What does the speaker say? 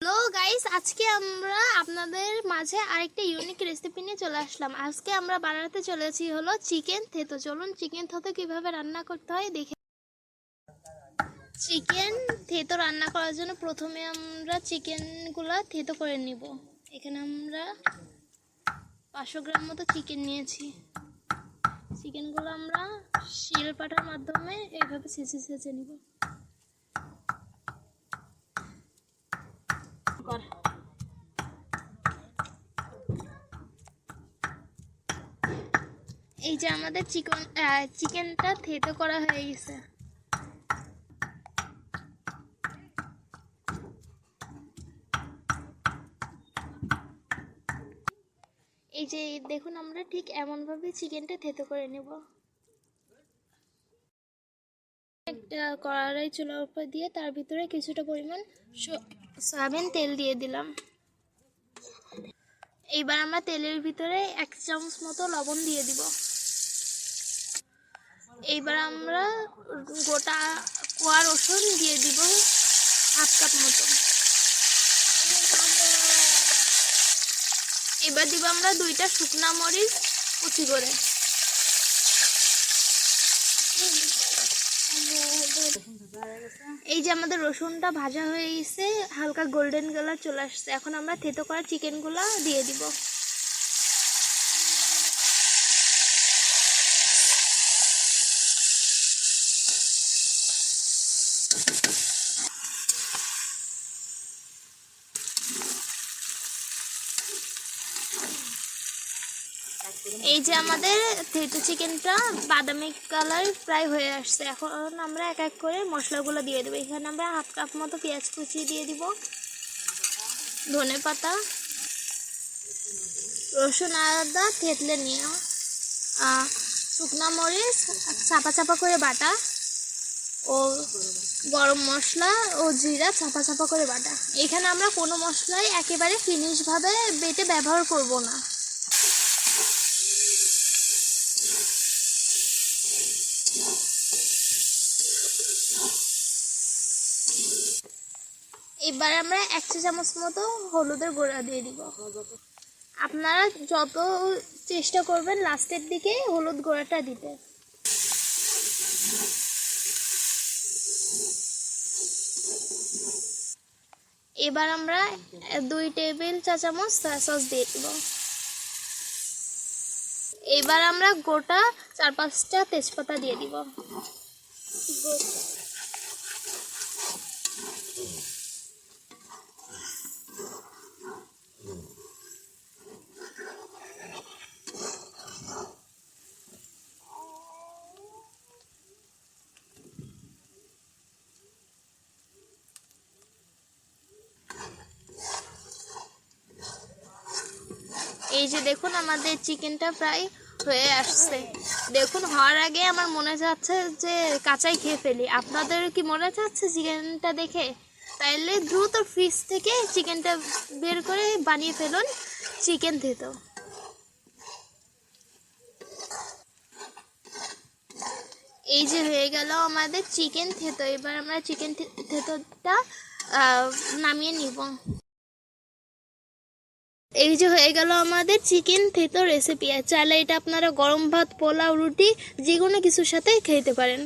Hello guys আজকে আমরা আপনাদের মাঝে আরেকটা ইউনিক রেসিপি নিয়ে চলে আসলাম। আজকে আমরা বানাতে চলেছি হলো চিকেন থেতো। চলুন চিকেন থেতো কীভাবে রান্না করতে হয় দেখে চিকেন থেতো রান্না করার জন্য প্রথমে আমরা চিকেনগুলো থেতো করে নিব। এখানে আমরা পাঁচশো গ্রাম মতো চিকেন নিয়েছি। চিকেনগুলো আমরা শিল পাটার মাধ্যমে এইভাবে ছেঁচে ছেঁচে নিব। কর। এই যে আমাদের চিকন চিকেনটা থেতো করা হয়ে গেছে। এই যে দেখুন, আমরা ঠিক এমনভাবে চিকেনটা থেতো করে নেব। একটা কড়াই চুলার উপর দিয়ে তার ভিতরে কিছুটা পরিমাণ সয়াবিন তেল দিয়ে দিলাম। এইবার আমরা তেলের ভিতরে এক চামচ মতো লবণ দিয়ে দিব। এইবার আমরা গোটা কোয়া রসুন দিয়ে দিব হাফ কাপ মতো। এবার দিব আমরা দুইটা শুকনা মরিচ কুচি করে। এই যে আমাদের রসুনটা ভাজা হয়ে গেছে, হালকা গোল্ডেন কালার চলে আসছে। এখন আমরা থেতো করা চিকেনগুলো দিয়ে দিব। এই যে আমাদের থেতো চিকেনটা বাদামি কালার প্রায় হয়ে আসছে। এখন আমরা এক এক করে মশলাগুলো দিয়ে দেবো। এখানে আমরা হাফ কাপ মতো পেঁয়াজ কুচি দিয়ে দিব, ধনে পাতা, রসুন, আদা, থেতলে নিয়ে শুকনা মরিচ, চাপা চাপা করে বাটা ও গরম মশলা ও জিরা চাপা চাপা করে বাটা। এখানে আমরা কোনো মশলাই একেবারে ফিনিশভাবে বেটে ব্যবহার করব না। এবার আমরা এক চা চামচ মতো হলুদের গুঁড়া দিয়ে দিব। আপনারা যত চেষ্টা করবেন লাস্টের দিকে হলুদ গুঁড়াটা দিতে। এবার আমরা দুই টেবিল চা চামচ সয়া সস দিয়ে দিব। এবার আমরা গোটা চার পাঁচটা তেজপাতা দিয়ে দিব। এই যে দেখুন আমাদের চিকেনটা প্রায় হয়ে আসছে। দেখুন, হওয়ার আগে আমার মনে যাচ্ছে যে কাঁচাই খেয়ে ফেলি। আপনাদের কি মনে যাচ্ছে চিকেনটা দেখে? তাইলে দ্রুত ফ্রিজ থেকে চিকেনটা বের করে বানিয়ে ফেলুন চিকেন থেতো। এই যে হয়ে গেল আমাদের চিকেন থেতো। এবার আমরা চিকেন থেতোটা নামিয়ে নিব। এই যে হয়ে গেল আমাদের চিকেন থেতো রেসিপি আর চাইলে এটা আপনারা গরম ভাত, পোলাও, রুটি যে কোনো কিছুর সাথে খেতে পারেন।